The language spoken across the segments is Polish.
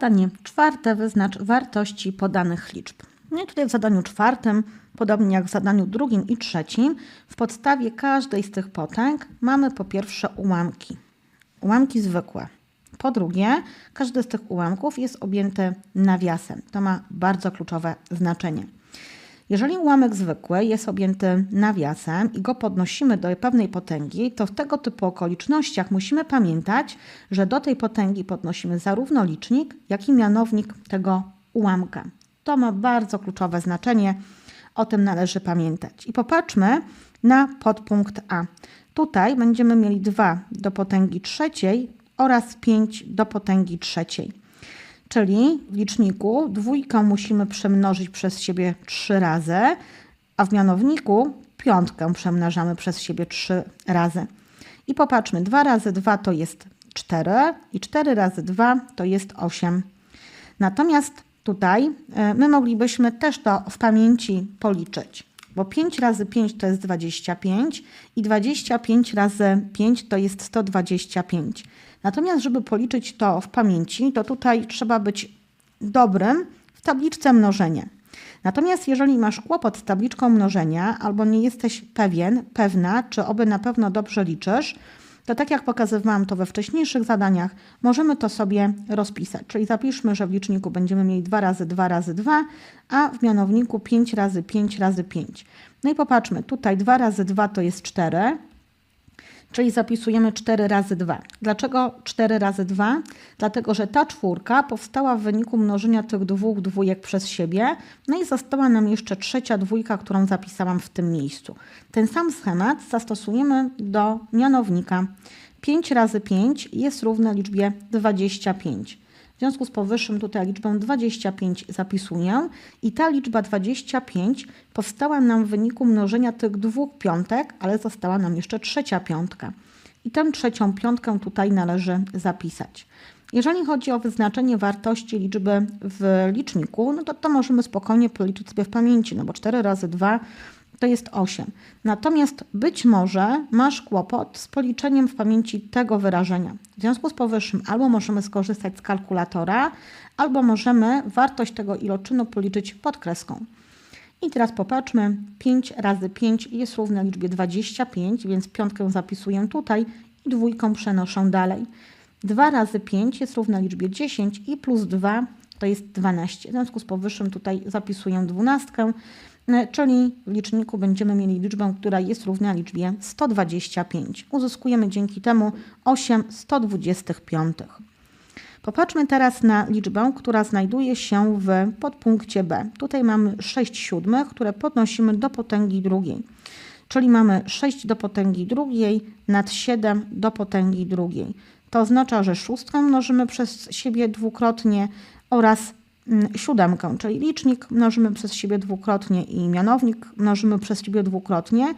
Zadanie czwarte. Wyznacz wartości podanych liczb. No i tutaj w zadaniu czwartym, podobnie jak w zadaniu drugim i trzecim, w podstawie każdej z tych potęg mamy po pierwsze ułamki. Ułamki zwykłe. Po drugie, każdy z tych ułamków jest objęty nawiasem. To ma bardzo kluczowe znaczenie. Jeżeli ułamek zwykły jest objęty nawiasem i go podnosimy do pewnej potęgi, to w tego typu okolicznościach musimy pamiętać, że do tej potęgi podnosimy zarówno licznik, jak i mianownik tego ułamka. To ma bardzo kluczowe znaczenie, o tym należy pamiętać. I popatrzmy na podpunkt A. Tutaj będziemy mieli 2 do potęgi trzeciej oraz 5 do potęgi trzeciej. Czyli w liczniku dwójkę musimy przemnożyć przez siebie trzy razy, a w mianowniku piątkę przemnażamy przez siebie trzy razy. I popatrzmy, 2 razy 2 to jest 4 i 4 razy 2 to jest 8. Natomiast tutaj e, my moglibyśmy też to w pamięci policzyć, bo 5 razy 5 to jest 25 i 25 razy 5 to jest 125. Natomiast, żeby policzyć to w pamięci, to tutaj trzeba być dobrym w tabliczce mnożenia. Natomiast jeżeli masz kłopot z tabliczką mnożenia albo nie jesteś pewien, pewna, czy oby na pewno dobrze liczysz, to tak jak pokazywałam to we wcześniejszych zadaniach, możemy to sobie rozpisać. Czyli zapiszmy, że w liczniku będziemy mieli 2 razy 2 razy 2, a w mianowniku 5 razy 5 razy 5. No i popatrzmy, tutaj 2 razy 2 to jest 4, czyli zapisujemy 4 razy 2. Dlaczego 4 razy 2? Dlatego, że ta czwórka powstała w wyniku mnożenia tych dwóch dwójek przez siebie, no i została nam jeszcze trzecia dwójka, którą zapisałam w tym miejscu. Ten sam schemat zastosujemy do mianownika. 5 razy 5 jest równe liczbie 25. W związku z powyższym tutaj liczbę 25 zapisuję i ta liczba 25 powstała nam w wyniku mnożenia tych dwóch piątek, ale została nam jeszcze trzecia piątka. I tę trzecią piątkę tutaj należy zapisać. Jeżeli chodzi o wyznaczenie wartości liczby w liczniku, no to to możemy spokojnie policzyć sobie w pamięci, no bo 4 razy 2 to jest 8. Natomiast być może masz kłopot z policzeniem w pamięci tego wyrażenia. W związku z powyższym albo możemy skorzystać z kalkulatora, albo możemy wartość tego iloczynu policzyć pod kreską. I teraz popatrzmy, 5 razy 5 jest równe liczbie 25, więc piątkę zapisuję tutaj i dwójką przenoszę dalej. 2 razy 5 jest równe liczbie 10 i plus 2 to jest 12. W związku z powyższym tutaj zapisuję 12. Czyli w liczniku będziemy mieli liczbę, która jest równa liczbie 125. Uzyskujemy dzięki temu 8 125. Popatrzmy teraz na liczbę, która znajduje się w podpunkcie B. Tutaj mamy 6 siódmych, które podnosimy do potęgi drugiej. Czyli mamy 6 do potęgi drugiej nad 7 do potęgi drugiej. To oznacza, że szóstkę mnożymy przez siebie dwukrotnie oraz siódemkę, czyli licznik mnożymy przez siebie dwukrotnie i mianownik mnożymy przez siebie dwukrotnie.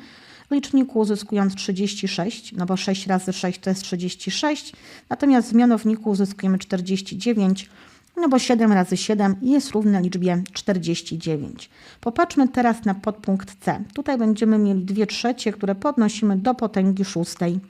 W liczniku uzyskując 36, no bo 6 razy 6 to jest 36, natomiast w mianowniku uzyskujemy 49, no bo 7 razy 7 jest równe liczbie 49. Popatrzmy teraz na podpunkt C. Tutaj będziemy mieli 2 trzecie, które podnosimy do potęgi szóstej.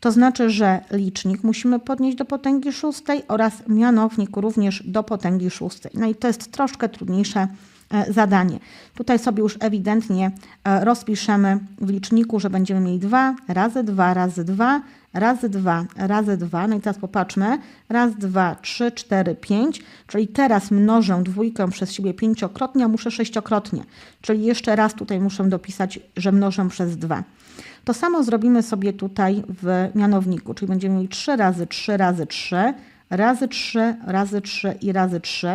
To znaczy, że licznik musimy podnieść do potęgi szóstej oraz mianownik również do potęgi szóstej. No i to jest troszkę trudniejsze e, zadanie. Tutaj sobie już ewidentnie e, rozpiszemy w liczniku, że będziemy mieli 2 razy 2 razy 2 razy 2 razy 2. No i teraz popatrzmy. Raz, dwa, trzy, cztery, pięć. Czyli teraz mnożę dwójkę przez siebie pięciokrotnie, a muszę sześciokrotnie. Czyli jeszcze raz tutaj muszę dopisać, że mnożę przez 2. To samo zrobimy sobie tutaj w mianowniku, czyli będziemy mieli 3 razy 3 razy 3, razy 3, razy 3 i razy 3.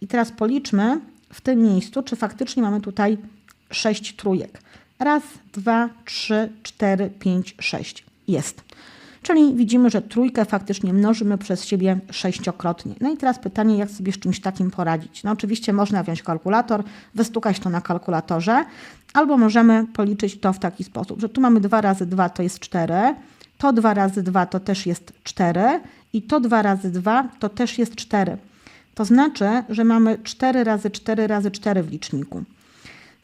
I teraz policzmy w tym miejscu, czy faktycznie mamy tutaj 6 trójek. Raz, dwa, trzy, cztery, pięć, sześć. Jest. Czyli widzimy, że trójkę faktycznie mnożymy przez siebie sześciokrotnie. No i teraz pytanie, jak sobie z czymś takim poradzić? No oczywiście można wziąć kalkulator, wystukać to na kalkulatorze, albo możemy policzyć to w taki sposób, że tu mamy 2 razy 2 to jest 4, to 2 razy 2 to też jest 4 i to 2 razy 2 to też jest 4. To znaczy, że mamy 4 razy 4 razy 4 w liczniku.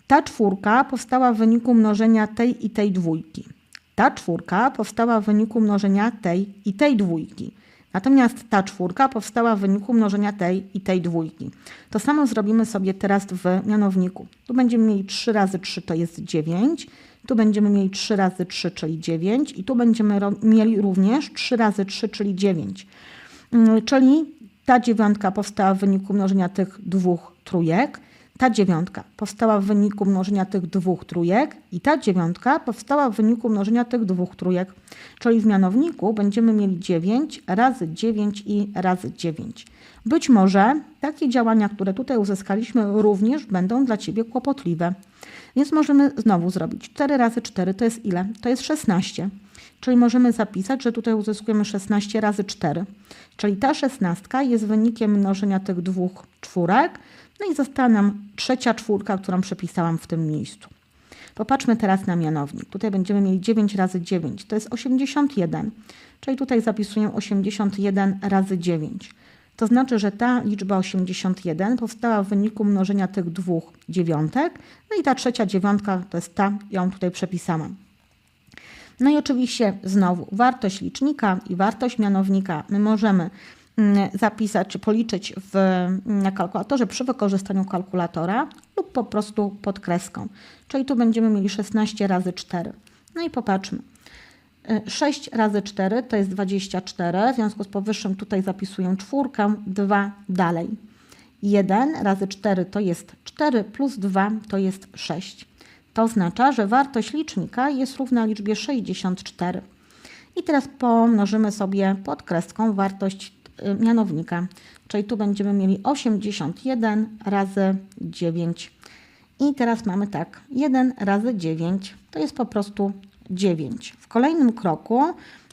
Ta czwórka powstała w wyniku mnożenia tej i tej dwójki. Ta czwórka powstała w wyniku mnożenia tej i tej dwójki. Natomiast ta czwórka powstała w wyniku mnożenia tej i tej dwójki. To samo zrobimy sobie teraz w mianowniku. Tu będziemy mieli 3 razy 3 to jest 9. Tu będziemy mieli 3 razy 3, czyli 9. I tu będziemy mieli również 3 razy 3, czyli 9. Mm, czyli ta dziewiątka powstała w wyniku mnożenia tych dwóch trójek. Ta dziewiątka powstała w wyniku mnożenia tych dwóch trójek i ta dziewiątka powstała w wyniku mnożenia tych dwóch trójek. Czyli w mianowniku będziemy mieli 9 razy 9 i razy 9. Być może takie działania, które tutaj uzyskaliśmy, również będą dla Ciebie kłopotliwe. Więc możemy znowu zrobić 4 razy 4 to jest ile? To jest 16. Czyli możemy zapisać, że tutaj uzyskujemy 16 razy 4. Czyli ta szesnastka jest wynikiem mnożenia tych dwóch czwórek. No i została nam trzecia czwórka, którą przepisałam w tym miejscu. Popatrzmy teraz na mianownik. Tutaj będziemy mieli 9 razy 9, to jest 81. Czyli tutaj zapisuję 81 razy 9. To znaczy, że ta liczba 81 powstała w wyniku mnożenia tych dwóch dziewiątek. No i ta trzecia dziewiątka to jest ta, ją tutaj przepisałam. No i oczywiście znowu wartość licznika i wartość mianownika my możemy zapisać czy policzyć w, mm, na kalkulatorze przy wykorzystaniu kalkulatora lub po prostu pod kreską. Czyli tu będziemy mieli 16 razy 4. No i popatrzmy. 6 y, razy 4 to jest 24, w związku z powyższym tutaj zapisuję czwórkę, 2 dalej. 1 razy 4 to jest 4 plus 2 to jest 6. To oznacza, że wartość licznika jest równa liczbie 64. I teraz pomnożymy sobie pod kreską wartość mianownika. Czyli tu będziemy mieli 81 razy 9. I teraz mamy tak, 1 razy 9 to jest po prostu 9. W kolejnym kroku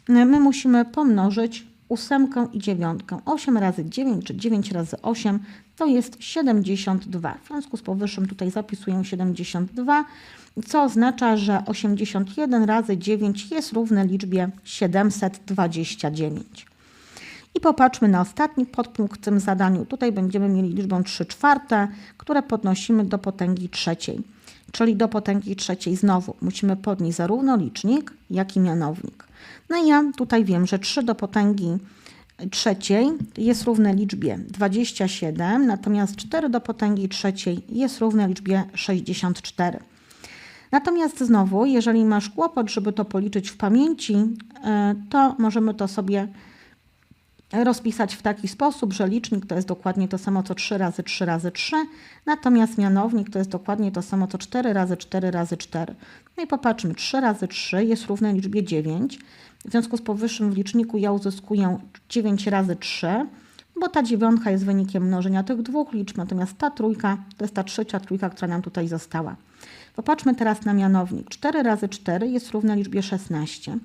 y, my musimy pomnożyć ósemkę i dziewiątkę. 8 razy 9, czy 9 razy 8 to jest 72. W związku z powyższym tutaj zapisuję 72, co oznacza, że 81 razy 9 jest równe liczbie 729. I popatrzmy na ostatni podpunkt w tym zadaniu. Tutaj będziemy mieli liczbę 3 czwarte, które podnosimy do potęgi trzeciej. Czyli do potęgi trzeciej znowu musimy podnieść zarówno licznik, jak i mianownik. No i ja tutaj wiem, że 3 do potęgi trzeciej jest równe liczbie 27, natomiast 4 do potęgi trzeciej jest równe liczbie 64. Natomiast znowu, jeżeli masz kłopot, żeby to policzyć w pamięci, e, to możemy to sobie rozpisać w taki sposób, że licznik to jest dokładnie to samo co 3 razy 3 razy 3, natomiast mianownik to jest dokładnie to samo co 4 razy 4 razy 4. No i popatrzmy, 3 razy 3 jest równe liczbie 9. W związku z powyższym w liczniku ja uzyskuję 9 razy 3, bo ta dziewiątka jest wynikiem mnożenia tych dwóch liczb, natomiast ta trójka to jest ta trzecia trójka, która nam tutaj została. Popatrzmy teraz na mianownik. 4 razy 4 jest równe liczbie 16.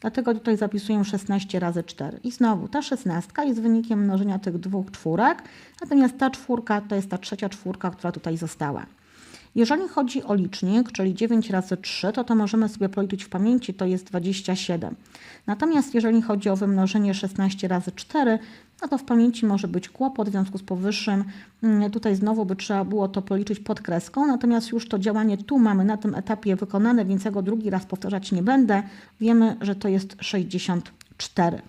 Dlatego tutaj zapisuję 16 razy 4. I znowu ta 16 jest wynikiem mnożenia tych dwóch czwórek, natomiast ta czwórka to jest ta trzecia czwórka, która tutaj została. Jeżeli chodzi o licznik, czyli 9 razy 3, to to możemy sobie policzyć w pamięci, to jest 27. Natomiast jeżeli chodzi o wymnożenie 16 razy 4, no to w pamięci może być kłopot, w związku z powyższym mm, tutaj znowu by trzeba było to policzyć pod kreską, natomiast już to działanie tu mamy na tym etapie wykonane, więc ja go drugi raz powtarzać nie będę. Wiemy, że to jest 64.